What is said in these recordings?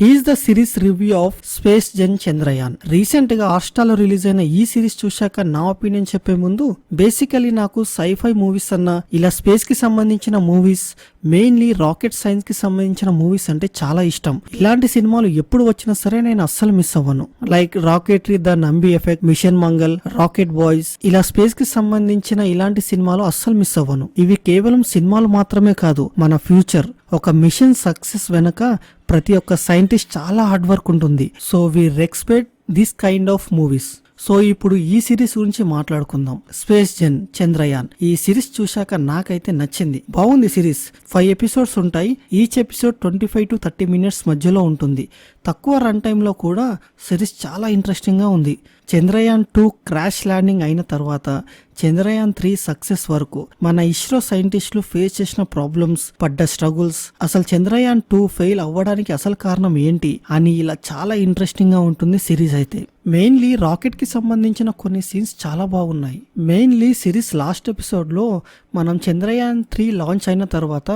Is the series review of space gen Chandrayaan రీసెంట్గా హాట్స్టార్లో release అయిన ఈ సిరీస్ చూశాక నా ఒపీనియన్ చెప్పే ముందు బేసికలీ నాకు సైఫై మూవీస్ అన్న ఇలా స్పేస్కి సంబంధించిన మూవీస్ మెయిన్లీ రాకెట్ సైన్స్కి సంబంధించిన మూవీస్ అంటే చాలా ఇష్టం. ఇలాంటి సినిమాలు ఎప్పుడు వచ్చినా సరే నేను అస్సలు మిస్ అవ్వను. Like rocketry the Nambi effect mission Mangal rocket boys ఇలా స్పేస్కి సంబంధించిన ఇలాంటి సినిమాలు అస్సలు మిస్ అవ్వను. ఇవి కేవలం సినిమాలు మాత్రమే కాదు మన ఫ్యూచర్ ఒక మిషన్ సక్సెస్ వెనక ప్రతి ఒక్క సైంటిస్ట్ చాలా హార్డ్ వర్క్ ఉంటుంది. So we respect this kind of movies so ఇప్పుడు ఈ సిరీస్ గురించి మాట్లాడుకుందాం. Space gen Chandrayaan. ఈ సిరీస్ చూశాక నాకైతే నచ్చింది. బాగుంది సిరీస్. ఫైవ్ ఎపిసోడ్స్ ఉంటాయి. Each episode twenty five to thirty minutes మధ్యలో ఉంటుంది. తక్కువ రన్ టైంలో కూడా సిరీస్ చాలా ఇంట్రెస్టింగ్గా ఉంది. చంద్రయాన్ టూ క్రాష్ ల్యాండింగ్ అయిన తర్వాత చంద్రయాన్ త్రీ సక్సెస్ వరకు మన ఇస్రో సైంటిస్టులు ఫేస్ చేసిన ప్రాబ్లమ్స్ పడ్డ స్ట్రగుల్స్ అసలు చంద్రయాన్ టూ ఫెయిల్ అవ్వడానికి అసలు కారణం ఏంటి అని ఇలా చాలా ఇంట్రెస్టింగ్గా ఉంటుంది సిరీస్ అయితే. మెయిన్లీ రాకెట్కి సంబంధించిన కొన్ని సీన్స్ చాలా బాగున్నాయి. మెయిన్లీ సిరీస్ లాస్ట్ ఎపిసోడ్లో మనం చంద్రయాన్ త్రీ లాంచ్ అయిన తర్వాత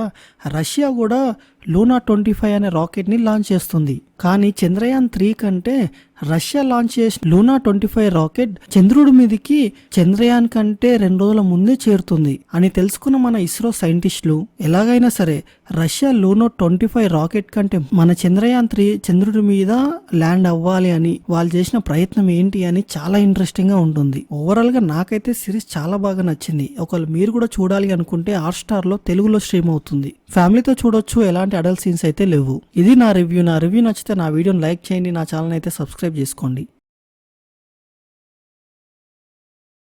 రష్యా కూడా లూనా ట్వంటీ ఫైవ్ అనే రాకెట్ని లాంచ్ చేస్తుంది. కానీ చంద్రయాన్ త్రీ కంటే రష్యా లాంచ్ చేసిన లూనా ట్వంటీ ఫైవ్ రాకెట్ చంద్రుడి మీదకి చంద్రయాన్ కంటే రెండు రోజుల ముందే చేరుతుంది అని తెలుసుకున్న మన ఇస్రో సైంటిస్టులు ఎలాగైనా సరే Russia Luna twenty five rocket కంటే మన చంద్రయాన్ త్రీ చంద్రుడి మీద ల్యాండ్ అవ్వాలి అని వాళ్ళు చేసిన ప్రయత్నం ఏంటి అని చాలా ఇంట్రెస్టింగ్గా ఉంటుంది. ఓవరాల్గా నాకైతే సిరీస్ చాలా బాగా నచ్చింది. ఒకవేళ మీరు కూడా చూడాలి అనుకుంటే హాట్ స్టార్లో తెలుగులో స్ట్రీమ్ అవుతుంది. ఫ్యామిలీతో చూడొచ్చు ఎలాంటి అడల్ట్ సీన్స్ అయితే లేవు. ఇది నా రివ్యూ. నా రివ్యూ నచ్చితే నా వీడియోని లైక్ చేయండి నా ఛానల్ అయితే సబ్స్క్రైబ్ చేసుకోండి.